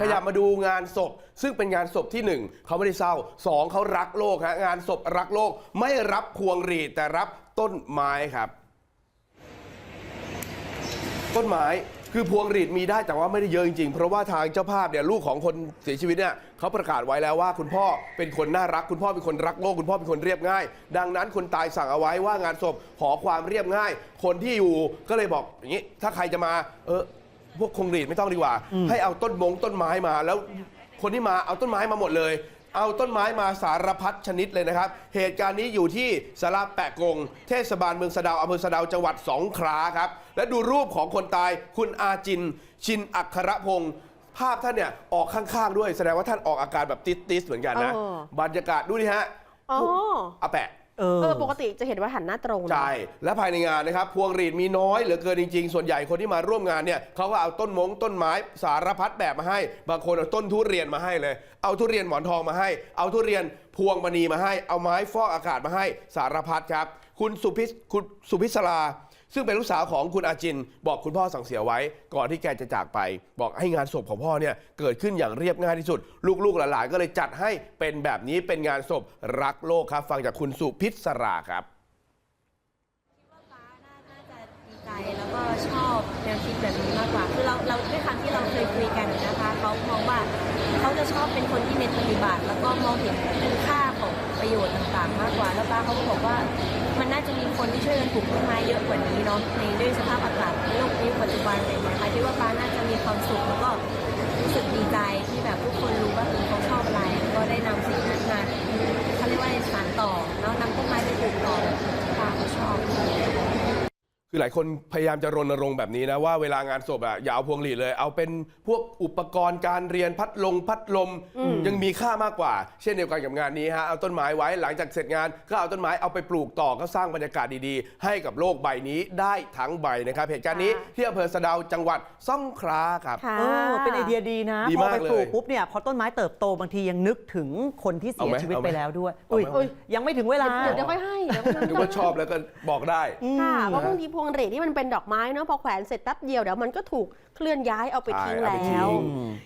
ขยับมาดูงานศพ ซึ่งเป็นงานศพที่หนึ่งเขาไม่ได้เศร้าสองเขารักโลกฮะงานศพรักโลกไม่รับพวงหรีดแต่รับต้นไม้ครับ ต้นไม้คือพวงหรีดมีได้แต่ว่าไม่ได้เยอะจริงๆ เพราะว่าทางเจ้าภาพเนี่ยลูกของคนเสียชีวิตเนี่ยเขาประกาศไว้แล้วว่าคุณพ่อเป็นคนน่ารัก คุณพ่อเป็นคนรักโลกคุณพ่อเป็นคนเรียบง่าย ดังนั้นคนตายสั่งเอาไว้ว่างานศพขอความเรียบง่าย คนที่อยู่ก็เลยบอกอย่างนี้ถ้าใครจะมาเออ พวกคงหรีดไม่ต้องดีกว่า ให้เอาต้นมงต้นไม้มา แล้วคนที่มาเอาต้นไม้มาหมดเลย เอาต้นไม้มาสารพัดชนิดเลยนะครับ เหตุการณ์นี้อยู่ที่สาราแปะกง เทศบาลเมืองสะเดาวอำเภอสะเดาวจังหวัดสงขลาครับ และดูรูปของคนตายคุณอาจิน ชินอัครพงศ์ภาพท่านเนี่ยออกข้างๆด้วย แสดงว่าท่านออกอาการแบบติสๆเหมือนกันนะเออบรรยากาศดูดิฮะอ๋ออาแปะ เออ เออปกติจะเห็นว่าหันหน้าตรงนะ ใช่ และภายในงานนะครับ พวงหรีดมีน้อยเหลือเกินจริง ๆ ส่วนใหญ่คนที่มาร่วมงานเนี่ยเขาก็เอาต้นมงต้นไม้สารพัดแบบมาให้ บางคนเอาต้นทุเรียนมาให้เลย เอาทุเรียนหมอนทองมาให้ เอาทุเรียนพวงมณีมาให้ เอาไม้ฟอกอากาศมาให้สารพัดครับ คุณสุพิษคุณสุพิศรา ซึ่งเป็นลูกสาวของคุณอาจิน บอกคุณพ่อสั่งเสียไว้ ก่อนที่แกจะจากไป บอกให้งานศพของพ่อเนี่ยเกิดขึ้นอย่างเรียบง่ายที่สุด ลูกๆหลานๆก็เลยจัดให้เป็นแบบนี้เป็นงานศพรักโลกครับ ฟังจากคุณสุพิศราครับว่าฟ้าน่าน่าจะดีใจแล้วก็ชอบแนวคิดแบบนี้มากกว่าคือเราเราด้วยคำที่เราเคยคุยกันนะคะเขามองว่าเขาจะชอบเป็นคนที่เน้นปฏิบัติ แล้วก็มองเห็นคุณค่าของประโยชน์ต่างๆ มากกว่า แล้วป้าเขาก็บอกว่า คนที่ช่วยกันปลูกต้นไม้เยอะกว่านี้เนาะในด้วยสภาพอากาศโลกนี้ปัจจุบันอะไรอย่างเงี้ยค่ะคิดว่าป้าน่าจะมีความสุขแล้วก็รู้สึกดีใจที่แบบทุกคนรู้ว่าเออเขาชอบอะไร ก็ได้นำสิ่งนั้นมาเขาเรียกว่าสานต่อเนาะนำต้นไม้ไปปลูกต่อแบบที่ป้าเขาชอบ คือหลายคนพยายามจะรณรงค์แบบนี้นะว่าเวลางานศพอะอย่าเอาพวงหลีดเลย เอาเป็นพวกอุปกรณ์การเรียนพัดลมพัดลม ยังมีค่ามากกว่า เช่นเดียวกันกับงานนี้ฮะเอาต้นไม้ไว้หลังจากเสร็จงาน ก็เอาต้นไม้เอาไปปลูกต่อก็สร้างบรรยากาศดีๆ ให้กับโลกใบนี้ได้ทั้งใบนะครับเหตุการณ์นี้ค่ะที่อำเภอสะเดาวจังหวัดสงขลาครับ ค่ะเออเป็นไอเดียดีนะดีพอมากไปปลูกเลยปุ๊บเนี่ยพอต้นไม้เติบโตบางทียังนึกถึงคนที่เสียเอาไหมชีวิตเอาไหมไปแล้วด้วยเอาไหมอุ้ยเอาไหมยังไม่ถึงเวลา เดี๋ยวเดี๋ยวค่อยให้เดี๋ยวค่อยให้นึกว่าชอบแล้วก็บอกได้ ค่ะเพราะบางทีพวงหรีดที่มันเป็นดอกไม้เนาะพอแขวนเสร็จแป๊บเดียวเดี๋ยวมันก็ถูกเคลื่อนย้ายเอาไปใช่ทิ้งเอาไปแล้วทิ้ง